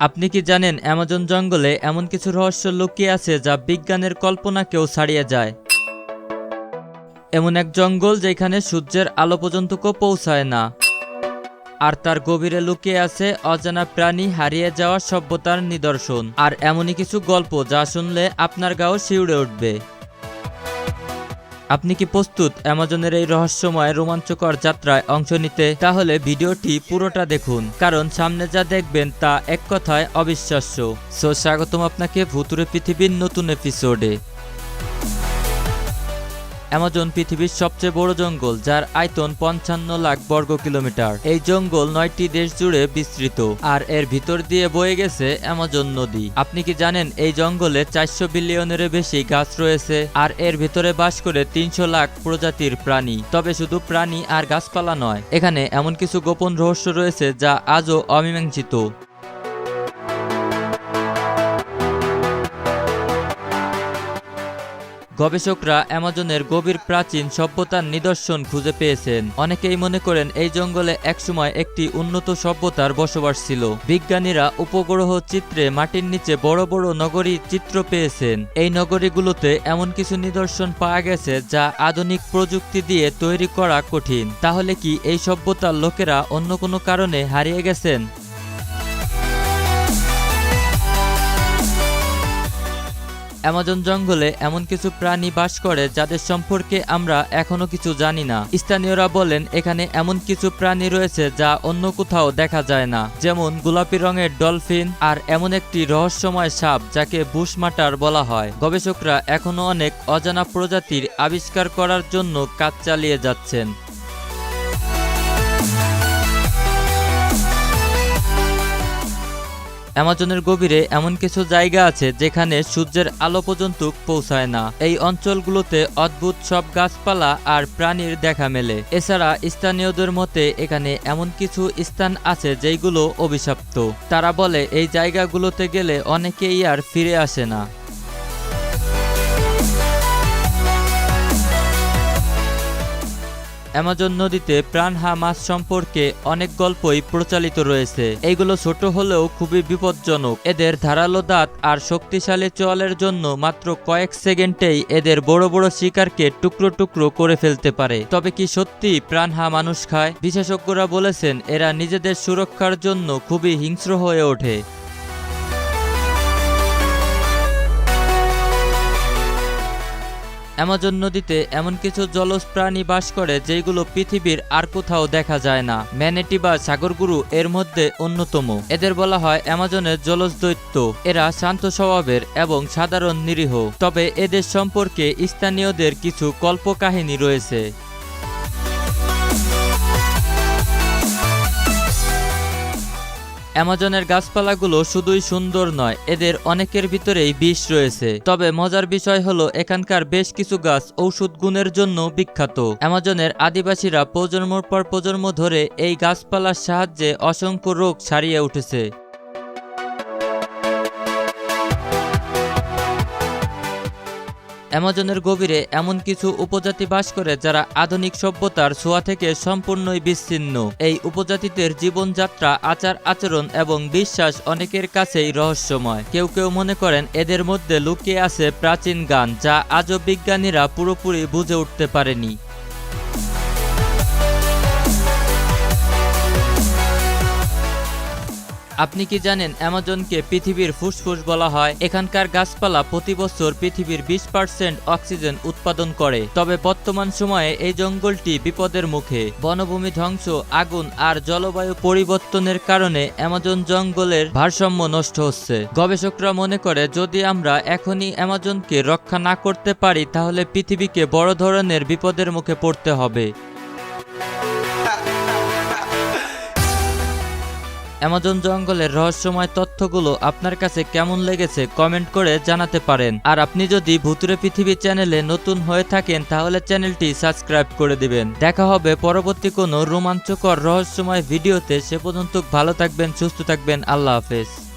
আপনি কি জানেন অ্যামাজন জঙ্গলে এমন কিছু রহস্য লুকিয়ে আছে যা বিজ্ঞানের কল্পনাকেও ছাড়িয়ে যায়? এমন এক জঙ্গল যেখানে সূর্যের আলো পর্যন্ত পৌঁছায় না। আর তার গভীরে লুকিয়ে আছে অজানা প্রাণী হারিয়ে যাওয়া সভ্যতার নিদর্শন। আর এমনই কিছু গল্প যা শুনলে আপনার গাও শিউড়ে উঠবে। আপনি কি প্রস্তুত অ্যামাজনের এই রহস্যময় রোমাঞ্চকর যাত্রায় অংশ নিতে? তাহলে ভিডিওটি পুরোটা দেখুন, কারণ সামনে যা দেখবেন তা এক কথায় অবিশ্বাস্য। সো স্বাগতম আপনাকে ভুতুরে পৃথিবীর নতুন এপিসোডে। অ্যামাজন পৃথিবীর সবচেয়ে বড় জঙ্গল, যার আয়তন পঞ্চান্ন লাখ বর্গ কিলোমিটার। এই জঙ্গল নয়টি দেশ জুড়ে বিস্তৃত, আর এর ভিতর দিয়ে বয়ে গেছে অ্যামাজন নদী। আপনি কি জানেন, এই জঙ্গলে চারশো বিলিয়নের বেশি গাছ রয়েছে, আর এর ভিতরে বাস করে তিনশো লাখ প্রজাতির প্রাণী। তবে শুধু প্রাণী আর গাছপালা নয়, এখানে এমন কিছু গোপন রহস্য রয়েছে যা আজও অমীমাংসিত। গবেষকরা অ্যামাজনের গভীর প্রাচীন সভ্যতার নিদর্শন খুঁজে পেয়েছেন। অনেকেই মনে করেন এই জঙ্গলে একসময় একটি উন্নত সভ্যতার বসবাস ছিল। বিজ্ঞানীরা উপগ্রহ চিত্রে মাটির নিচে বড় বড় নগরী চিত্র পেয়েছেন। এই নগরীগুলোতে এমন কিছু নিদর্শন পাওয়া গেছে যা আধুনিক প্রযুক্তি দিয়ে তৈরি করা কঠিন। তাহলে কি এই সভ্যতার লোকেরা অন্য কোনো কারণে হারিয়ে গেছেন? অ্যামাজন জঙ্গলে এমন কিছু প্রাণী বাস করে যাদের সম্পর্কে আমরা এখনও কিছু জানি না। স্থানীয়রা বলেন, এখানে এমন কিছু প্রাণী রয়েছে যা অন্য কোথাও দেখা যায় না, যেমন গোলাপি রঙের ডলফিন আর এমন একটি রহস্যময় সাপ যাকে বুশমাটার বলা হয়। গবেষকরা এখনও অনেক অজানা প্রজাতির আবিষ্কার করার জন্য কাজ চালিয়ে যাচ্ছেন। অ্যামাজনের গভীরে এমন কিছু জায়গা আছে যেখানে সূর্যের আলো পর্যন্ত পৌঁছায় না। এই অঞ্চলগুলোতে অদ্ভুত সব গাছপালা আর প্রাণীর দেখা মেলে। এছাড়া স্থানীয়দের মতে এখানে এমন কিছু স্থান আছে যেগুলো অভিশপ্ত। তারা বলে, এই জায়গাগুলোতে গেলে অনেকেই আর ফিরে আসে না। অ্যামাজন নদীতে প্রাণহা মাছ সম্পর্কে অনেক গল্পই প্রচালিত রয়েছে। এইগুলো ছোট হলেও খুবই বিপজ্জনক। এদের ধারালো দাঁত আর শক্তিশালী চোয়ালের জন্য মাত্র কয়েক সেকেন্ডেই এদের বড় বড় শিকারকে টুকরো টুকরো করে ফেলতে পারে। তবে কি সত্যি প্রাণহা মানুষ খায়? বিশেষজ্ঞরা বলেছেন, এরা নিজেদের সুরক্ষার জন্য খুবই হিংস্র হয়ে ওঠে। অ্যামাজন নদীতে এমন কিছু জলজ প্রাণী বাস করে যেগুলো পৃথিবীর আর কোথাও দেখা যায় না। ম্যানেটি বা সাগরগুরু এর মধ্যে অন্যতম। এদের বলা হয় অ্যামাজনের জলজ দৈত্য। এরা শান্ত স্বভাবের এবং সাধারণ নিরীহ। তবে এদের সম্পর্কে স্থানীয়দের কিছু কল্প কাহিনী রয়েছে। অ্যামাজনের গাছপালাগুলো শুধুই সুন্দর নয়, এদের অনেকের ভিতরেই বিষ রয়েছে। তবে মজার বিষয় হলো, এখানকার বেশ কিছু গাছ ঔষধ গুণের জন্য বিখ্যাত। অ্যামাজনের আদিবাসীরা প্রজন্মর পর প্রজন্ম ধরে এই গাছপালার সাহায্যে অসংখ্য রোগ ছাড়িয়ে উঠেছে। অ্যামাজনের গভীরে এমন কিছু উপজাতি বাস করে যারা আধুনিক সভ্যতার ছোঁয়া থেকে সম্পূর্ণই বিচ্ছিন্ন। এই উপজাতিদের জীবনযাত্রা, আচার আচরণ এবং বিশ্বাস অনেকের কাছেই রহস্যময়। কেউ কেউ মনে করেন এদের মধ্যে লুকিয়ে আছে প্রাচীন গান যা আজও বিজ্ঞানীরা পুরোপুরি বুঝে উঠতে পারেনি। আপনি কি জানেন অ্যামাজনকে পৃথিবীর ফুসফুস বলা হয়? এখানকার গাছপালা প্রতি বছর পৃথিবীর বিশ পার্সেন্ট অক্সিজেন উৎপাদন করে। তবে বর্তমান সময়ে এই জঙ্গলটি বিপদের মুখে। বনভূমি ধ্বংস, আগুন আর জলবায়ু পরিবর্তনের কারণে অ্যামাজন জঙ্গলের ভারসাম্য নষ্ট হচ্ছে। গবেষকরা মনে করে, যদি আমরা এখনই অ্যামাজনকে রক্ষা না করতে পারি, তাহলে পৃথিবীকে বড় ধরনের বিপদের মুখে পড়তে হবে। অ্যামাজন জঙ্গলের রহস্যময় তথ্যগুলো আপনার কাছে কেমন লেগেছে কমেন্ট করে জানাতে পারেন। আর আপনি যদি ভুতুরে পৃথিবী চ্যানেলে নতুন হয়ে থাকেন, তাহলে চ্যানেলটি সাবস্ক্রাইব করে দিবেন। দেখা হবে পরবর্তী কোনো রোমাঞ্চকর রহস্যময় ভিডিওতে। সে পর্যন্ত ভালো থাকবেন, সুস্থ থাকবেন। আল্লাহ হাফেজ।